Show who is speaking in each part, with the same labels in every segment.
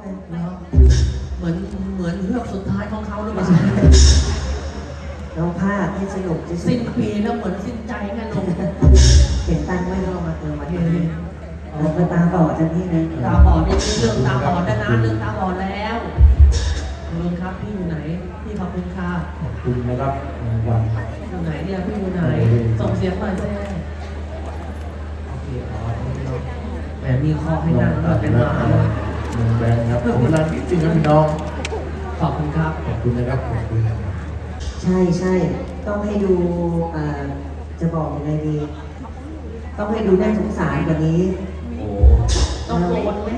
Speaker 1: ไง
Speaker 2: แล้วเหมือนเหมือนเรื่องสุดท้ายของเขาหรือเปล่า
Speaker 1: ร้องภาคให้สนุกที่สุ
Speaker 2: สิ้
Speaker 1: ด
Speaker 2: นปีแล้วเหมือนสิ้นใจไงลง
Speaker 1: เขียนตังค์ไว้รอมาเติมวันนี้เราไปตาบอดจันที่นะ
Speaker 2: ตาบอดนี่เรื่องตาบอดนะนะเรื่องตาบอดแล้วขอบคุณครับพี่อยู่ไหนพี่ขอบคุณค่ะ
Speaker 3: ขอบคุณนะครับรางวัล
Speaker 2: อยู่ไหนเนี่ยพี่อยู่ไหนส่งเสียงหน่อยแซ่โอเคอ๋อแหมมีข้อให้นั่งด้วยเป็นหมาเลย
Speaker 3: เมืองแบงค์ครับผมรันนิดนึงครับพี่น้อง
Speaker 2: ขอบคุณครับ
Speaker 3: ขอบคุณนะครับ ขอบคุณ
Speaker 1: ใช่ใช่ต้องให้ดูอ่าจะบอกยังไงดี ต้องให้ดูน่าสงสารกว่านี้
Speaker 3: โอ้
Speaker 2: ต้องโกนไหม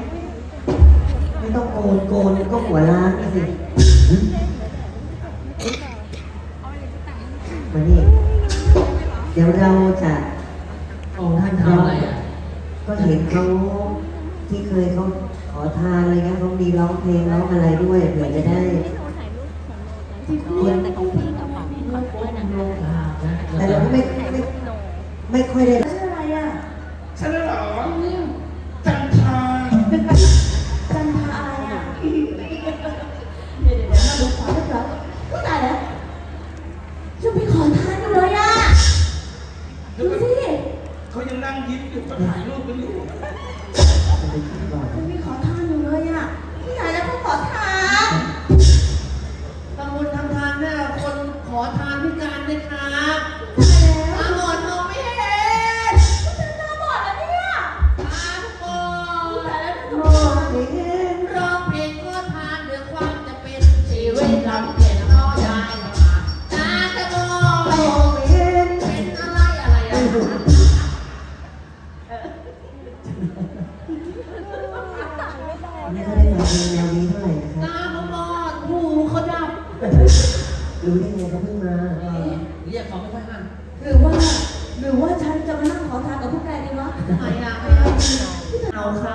Speaker 1: ไม่ต้องโกนโกนก็หัวล้านนะสิมานี่เดี๋ยวเราจะ
Speaker 2: โอ้ท่านทำอะไรอะ
Speaker 1: ก็เห็นเขาที่เคยเขา ขอทานอะไรเงี้ยเขามีร้องเพลงร้องอะไรด้วยเผื่อจะได้
Speaker 4: ที่แต่ของพี่กับของพี่คอนเฟิร์มนะ
Speaker 2: ลงลานะ
Speaker 1: แต่เราก็ไม่ไม่ไม่ค่อยได้
Speaker 4: ชื่ออะไรอะ
Speaker 5: ฉันน่ะเหรอ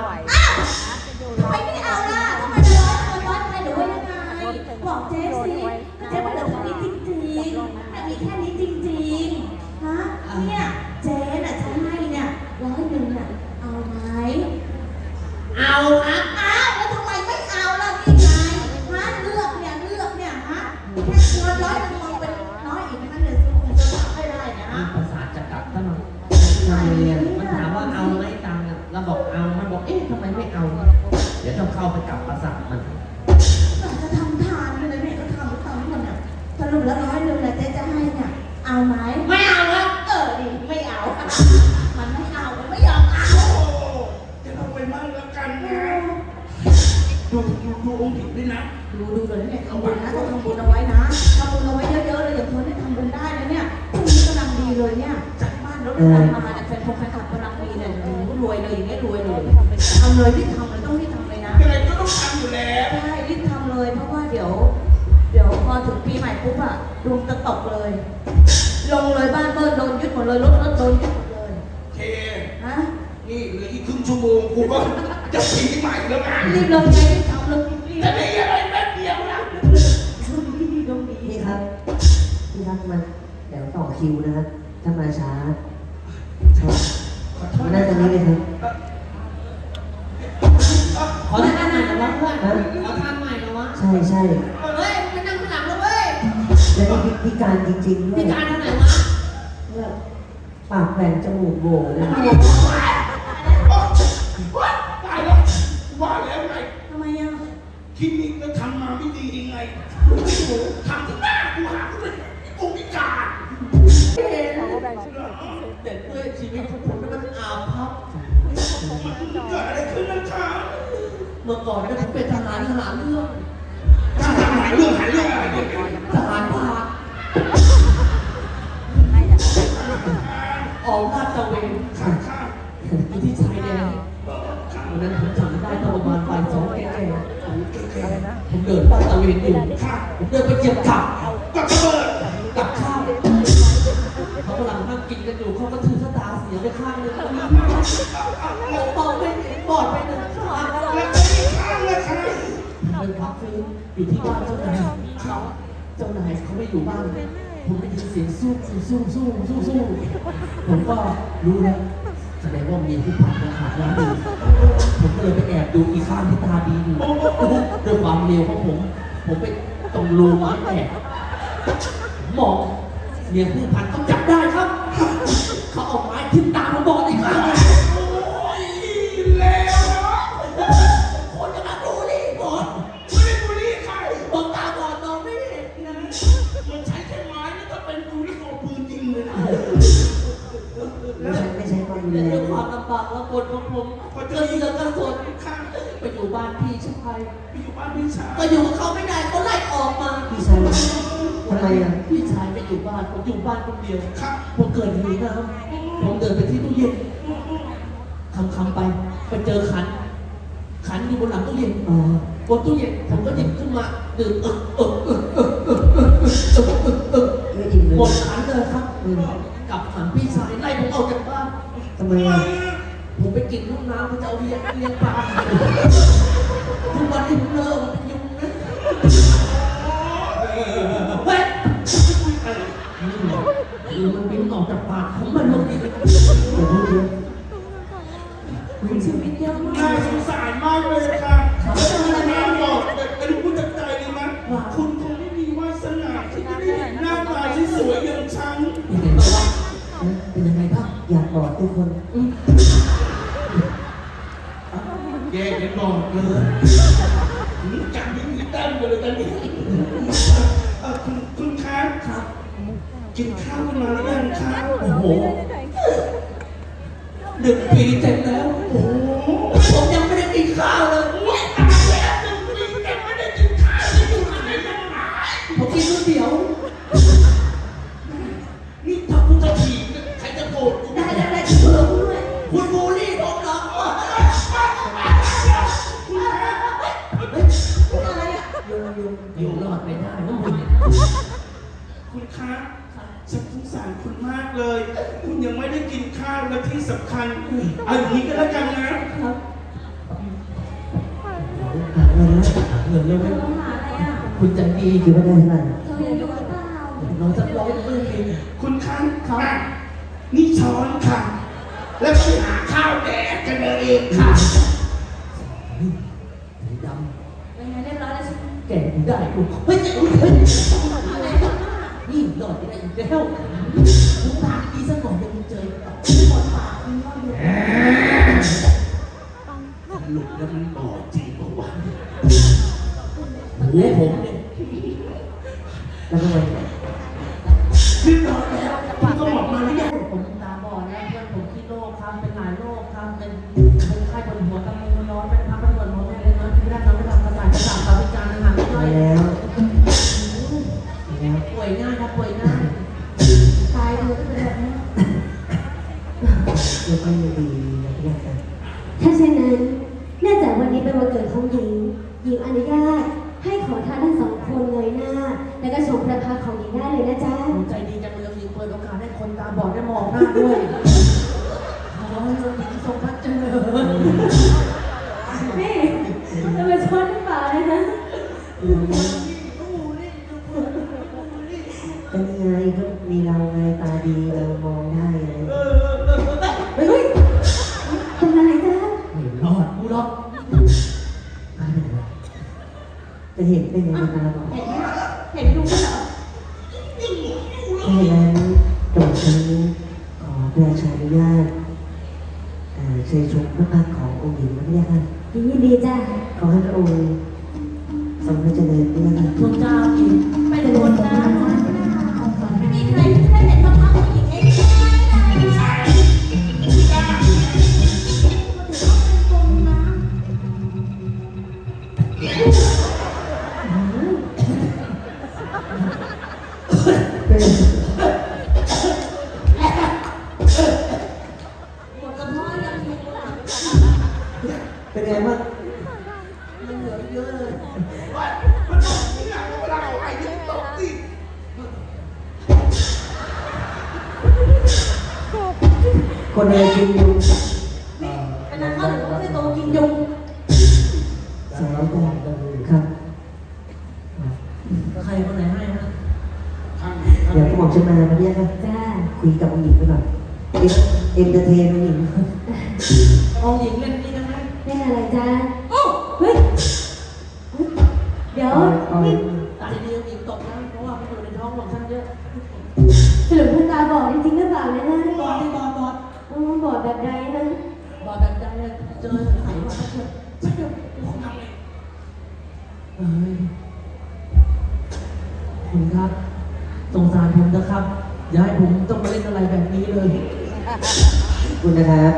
Speaker 4: เอา
Speaker 2: ครับทำไมไม่
Speaker 1: เอา
Speaker 4: ล่ะทำไมจะร้อยจะร้อยอะไรหรือว่ายังไงบอกเจ๊สิเจ๊ว่าเหลือแค่นี้จริงๆแต่มีแค่นี้จริงๆฮะเนี่ยเจ๊น่ะฉันให้เนี่ยร้อยหนึ่งน่ะเอาไหม
Speaker 2: เอาครับ
Speaker 4: อ้าวแล้วทำไมไม่เอาล่ะนี่ไงฮะเลือกเนี่ยเลือกเนี่ยฮะแค่ เรา
Speaker 2: บอกเอา มันบอก เอ๊ะทำไมไม่เอา เดี๋ยวต้องเข้าไปกลับประสาทมัน
Speaker 4: อยากจะทำทานอยู่เลยเนี่ยก็ทำทำหมดเนี่ยสรุปแล้วร้อยหนึ่งเนี่ยเจ๊จะให้เนี่ย เอาไหม
Speaker 2: ไม่เอาครับ
Speaker 4: เออดิไม่เอา มันไม่เอา มันไม่ยอมเอา
Speaker 5: โอ้จะเอาไปมั่งแล้วกันนะดูดูดูองค์หญิงด้วยนะ
Speaker 4: ดูดูเลยเนี่ยทำบุญนะต้องทำบุญเอาไว้นะทำบุญเอาไว้เยอะๆเลยอย่าคนได้ทำบุญได้นะเนี่ยพรุ่งนี้กำลังดีเลยเนี่ยจากบ้านรถไฟมาเนี่ยแฟนคงแฟนคลับ อย่างเงี้ยรวยเลยทำเลยรีบทำเลยต้องรีบทำเลยนะ
Speaker 5: ยังไงก็ต้องทำอยู่แล้ว
Speaker 4: ใช่รีบทำเลยเพราะว่าเดี๋ยว เดี๋ยวพอถึงปีใหม่ปุ๊บอะดวงจะตกเลย ลงเลยบ้านเบิ้ลโดนยึดหมดเลยรถรถโดนยึดหมดเลย
Speaker 5: เค
Speaker 4: ฮะ
Speaker 5: นี่เหลืออีกครึ่งชั่วโมงกูก็จะปีใหม่แล้วนะ
Speaker 4: รีบลงใจรีบทำเลยรีบ
Speaker 5: จะได้อะไรแป๊บเดียวนะ
Speaker 4: ช่วงนี้ดีดวงดี
Speaker 1: พี่ครับพี่ครับมาเดี๋ยวต่อคิวนะครับถ้ามาช้าครับ
Speaker 5: ขอโทษ
Speaker 1: มานั่งตรงนี้เลยครับ
Speaker 2: เฮ้ยไปนั่งข้างหลังแล้วเว้ย
Speaker 1: แล้วก็พิการจริงๆด้ว
Speaker 2: พิ
Speaker 1: ย
Speaker 2: การทางไหนวะ
Speaker 1: เนี่ยปากแหว่งจมูกโหว่เลย
Speaker 5: ว้าตายแล้วว่าแล้วไง
Speaker 4: ทำไมอะ
Speaker 5: คลินิกเราทำมาไม่ดียังไงทำที่หน้ากูหากูเลยกูพิการ
Speaker 2: เด็กด้วยชีวิตของผมมันอาภัพ
Speaker 5: เกิดอะไรขึ้นนะคะ
Speaker 2: เมื่อก่อนเนี่ยผมเป็นทหารทหารเรือ
Speaker 5: ถ้าทำหายเรื่องหายเรื่องอะไรเนี่ย
Speaker 2: ทหารผ่านออกลาดตระเวน
Speaker 5: ข้าข้า
Speaker 2: อยู่ที่ชายแดนวันนั้นผมจำได้ตอนประมาณบ่ายสองแก่ๆผมเดินลาดตระเวนอยู่ผมเดินไปเหยียบกับ
Speaker 5: ก็ระเบิด
Speaker 2: กับข้าวเขากำลังนั่งกินกันอยู่เขาก็ถือสตาร์เสียไปข้างหนึงผมมองไม่เห็นบอดไปหนึ่งื้
Speaker 5: อ
Speaker 2: อยู่ที่บ้านเจ้านายเจ้านายเขาไม่อยู่บ้านผมได้ยินเสียงสู้สู้สู้สู้สู้ผมก็รู้แล้วแสดงว่ามีผู้พันมาขาดร้านองผมก็เลยไปแอบดูอีกข้างที่ตาดีอยู่ด้วยความเร็วของผม ผมไปตรงรูไม้แตกมองเมียผู้พันเขาจับได้ ก็
Speaker 5: อยู่กั
Speaker 2: บเขาไม่ได้เขาไล่ออกมา
Speaker 1: พี่ชายทำไมอะ
Speaker 2: พี่ชายไม่อยู่บ้านผมอยู่บ้านคนเดียวผมเกิดหิวน้ำผมเดินไปที่ตู้เย็นคำคำไปไปเจอขัน ขันอยู่บนหลังตู้เย็น
Speaker 1: บ
Speaker 2: นตู้เย็นผมก็หยิบขึ้นมาดื่มเออเออเออเออเออเออเออหมดขันเลยครับกับขันพี่ชายไล่ผมออกจากบ้าน
Speaker 1: ทำไมอะ
Speaker 2: ผมไปกินห้องน้ำเขาจะเอาเลี้ยงเลี้ยงปลา คือมันบินออกจากปากผมมันลงอีก
Speaker 1: อย่าพูดเยอะ
Speaker 2: ชีวิตเยอะมา
Speaker 5: น่าสงสารมากเลยค่ะน่าบอกแต่อันนี้พูดจากใจเลยนะ คุณคงไม่มีวาสนาที่จะได้เห็นหน้าตาที่สวยอย่างฉัน
Speaker 2: เป็นไงบ้างเป็นยังไงบ้าง
Speaker 1: อยากบอกทุกคน
Speaker 5: แย่กันบอกเลยจับยิ้มยิ้มแต้มไปเลยตอนนี้เออคุณคุณคะ
Speaker 2: ครับ
Speaker 5: กินข้าวมาแล้วยังคะ
Speaker 2: โอ้โหหนึ่งปีเต็มแล้ว็น
Speaker 5: ที่สำคัญเอาอย่างนี้ก็แล้วกันนะ
Speaker 1: เงินแล้ว
Speaker 2: คุณจะดี
Speaker 1: อยู่ไม่ได้ขนาดน
Speaker 4: เรา
Speaker 2: จะร้องเรื่องเคุ
Speaker 5: ณค้างค่ะนี่ช้อนค่ะ แล้วไปหาข้าวแดกกันเองค่ะ
Speaker 2: สีดำ
Speaker 4: เป็นไงเรียบร้อยแล้วใช่ไหม
Speaker 2: แกกูได้กูเฮ้ยเฮ้ย
Speaker 4: นี่
Speaker 2: หลอดได้อีกแล้วมึงทางดีซะก่อนเดี๋ยวมึงเจอ
Speaker 5: สรุปแล้วมันบอดจริงปะวะ
Speaker 2: โอ้โหผมเนี่ย
Speaker 1: แล้วทำไม
Speaker 5: เรียบร้อยแล้วคุณก็บอกมาหรือยัง
Speaker 2: ผมตาบอดแล้วเพื่อนผมขี้โรคครับเป็นหลายโรคครับเป็นเป็นไข้บนหัวกำลังนอนเป็นพักเป็นปวดหัวแม่เลยนอนที่ไม่ได้นอนไม่หลับประสาทประสาทตาพิการอาหารไม่
Speaker 1: มา
Speaker 2: ได้
Speaker 1: แล้ว
Speaker 2: ป่วยง่ายนะป่วยง่าย
Speaker 4: ตายเธอก็เป็นแบบนี้
Speaker 1: เดี๋ยวค่อย
Speaker 4: doing
Speaker 1: เป็นไงบ้าง
Speaker 2: มันเหลือเยอะเลย
Speaker 5: มันบอกที่หลังเวลาไอ้ที่ตกติด
Speaker 1: คนอะไรกินยุง
Speaker 4: เป็นนักข่าวหรือว่าเป็นโตกินยุง
Speaker 1: สายตาครับ
Speaker 2: ใครคนไหนให้ฮะ
Speaker 5: ข้างนี้ข้าง
Speaker 1: เดี๋ยว
Speaker 5: นี้
Speaker 1: ผมจะมามาเรียกนะ
Speaker 6: จ้า
Speaker 1: คุยกับองค์หญิงไปก่อนเอ็นเอ็นเตอร์เทนองค์หญิง
Speaker 2: องค์หญิงเล่นนี่กันไหม
Speaker 6: เล่นอะไรจ๊ะ
Speaker 4: โอ้
Speaker 6: เฮ้ยเฮ้ยเดี๋ยวนี่
Speaker 2: ตายดีอีกตกนะเพราะว่ามันอยู่ในท้องของท่านเยอะ
Speaker 6: สรุปคุณตาบอดจริงๆหรือเปล่านะ
Speaker 2: บอดที่บอดบอด
Speaker 6: อ๋อบอดแบบใดนะ
Speaker 2: บอดแบบใจเลยเจอไข่มาเถอะฉันเดี๋ยวกูทำเองเอ้ยคุณครับสงสารผมนะครับอย่าให้ผมต้องมาเล่นอะไรแบบนี้เลย
Speaker 1: คุณนะครับ